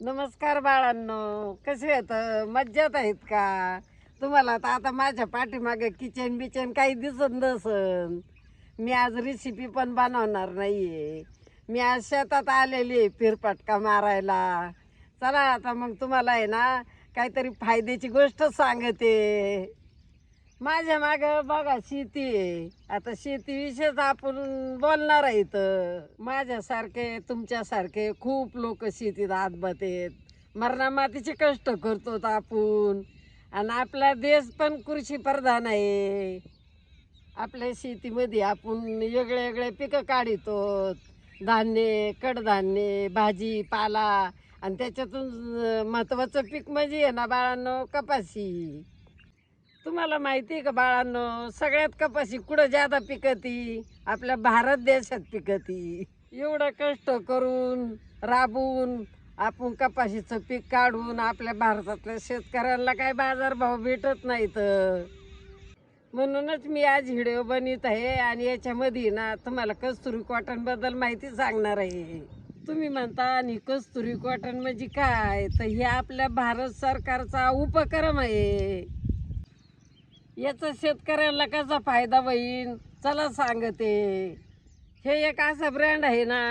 नमस्कार बाळांनो कसे आहेत? मज्जात आहेत का? तुम्हाला तर आता माझ्या पाठीमागे किचन बिचन काही दिसत नसन. मी आज रेसिपी पण बनवणार नाहीये. मी आज शेतात आलेली आहे फिरपटका मारायला. चला आता मग तुम्हाला आहे ना काहीतरी फायद्याची गोष्ट सांगते. माझ्या माग बघा शेती आहे. आता शेतीविषयीच आपण बोलणार आहे इथं. माझ्यासारखे तुमच्यासारखे खूप लोक शेतीत हातभात आहेत. मरणा मातीचे कष्ट करतो आपण. आणि आपला देश पण कृषी प्रधान आहे. आपल्या शेतीमध्ये आपण वेगळे वेगळे पिकं काढितो धान्य कडधान्य भाजी पाला. आणि त्याच्यातून महत्त्वाचं पीक म्हणजे आहे ना बाळांनो कपाशी. तुम्हाला माहिती आहे का बाळांनो सगळ्यात कपाशी कुठं ज्यादा पिकती? आपल्या भारत देशात पिकती. एवढं कष्ट करून राबून आपण कपाशीचं पीक काढून आपल्या भारतातल्या शेतकऱ्यांना काय बाजारभाव भेटत नाहीत. म्हणूनच मी आज व्हिडिओ बनवित आहे आणि याच्यामध्ये ना तुम्हाला कस्तुरी कॉटनबद्दल माहिती सांगणार आहे. तुम्ही म्हणता आणि कस्तुरी कॉटन म्हणजे काय? तर हे आपल्या भारत सरकारचा उपक्रम आहे. याचा शेतकऱ्याला कसा फायदा होईल चला सांगते. हे एक असा ब्रँड आहे ना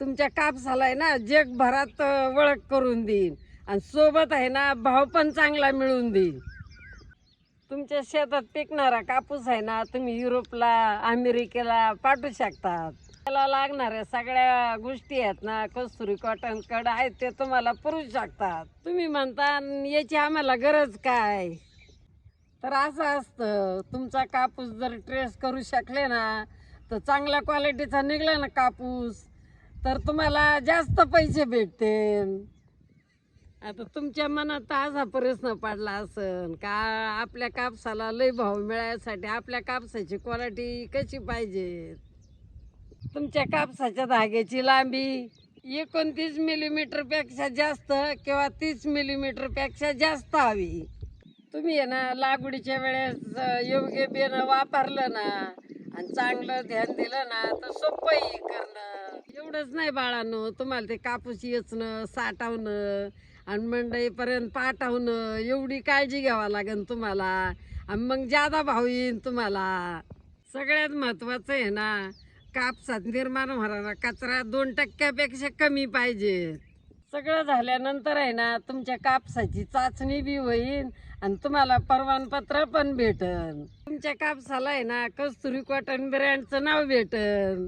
तुमच्या कापसाला आहे ना जगभरात ओळख करून देईन. आणि सोबत आहे ना भाव पण चांगला मिळून देईन. तुमच्या शेतात पिकणारा कापूस आहे ना तुम्ही युरोपला अमेरिकेला पाठवू शकतात. त्याला लागणाऱ्या सगळ्या गोष्टी आहेत ना कस्तुरी कॉटन कड आहेत ते तुम्हाला पुरू शकतात. तुम्ही म्हणता याची आम्हाला गरज काय? तर असं असतं. तुमचा कापूस जर ट्रेस करू शकले ना तर चांगल्या क्वालिटीचा निघला ना कापूस तर तुम्हाला जास्त पैसे भेटतील आता तुमच्या मनात असा प्रश्न पडला असन का आपल्या कापसाला लय भाव मिळायसाठी आपल्या कापसाची क्वालिटी कशी पाहिजे? तुमच्या कापसाच्या धाग्याची लांबी एकोणतीस मिलीमीटरपेक्षा जास्त किंवा तीस मिलीमीटरपेक्षा जास्त हवी. तुम्ही आहे ना लागवडीच्या वेळेस योग्य बियाणं वापरलं ना आणि चांगलं ध्यान दिलं ना तर सोपंही करणं. एवढंच नाही बाळांनो तुम्हाला ते कापूस येचणं साठवणं आणि मंडईपर्यंत पाठवणं एवढी काळजी घ्यावा लागेल तुम्हाला. आणि मग जादा भाव येईन तुम्हाला. सगळ्यात महत्वाचं आहे ना कापसात निर्माण होणारा कचरा दोन टक्क्यापेक्षा कमी पाहिजे. सगळं झाल्यानंतर आहे ना तुमच्या कापसाची चाचणी बी होईल आणि तुम्हाला परवानपत्र पण भेटन. तुमच्या कापसाला आहे ना कस्तुरी कॉटन ब्रँडचं नाव भेटन.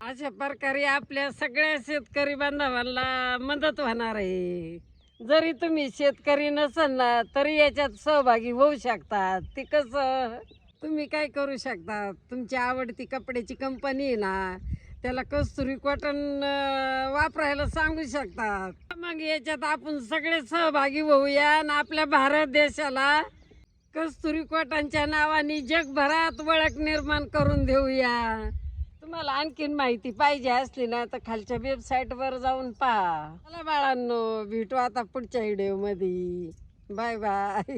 अशा प्रकारे आपल्या सगळ्या शेतकरी बांधवांना मदत होणार आहे. जरी तुम्ही शेतकरी नसाल ना तरी याच्यात सहभागी होऊ शकतात. ते कसं? तुम्ही काय करू शकता? तुमची आवडती कपड्याची कंपनी आहे ना त्याला कस्तुरी कॉटन वापरायला सांगू शकतात. मग याच्यात आपण सगळे सहभागी होऊया आणि आपल्या भारत देशाला कस्तुरी कॉटनच्या नावाने जगभरात ओळख निर्माण करून देऊया. तुम्हाला आणखीन माहिती पाहिजे असली ना तर खालच्या वेबसाईटवर जाऊन पहा. चला बाळांनो भेटू आता पुढच्या व्हिडिओमध्ये बाय बाय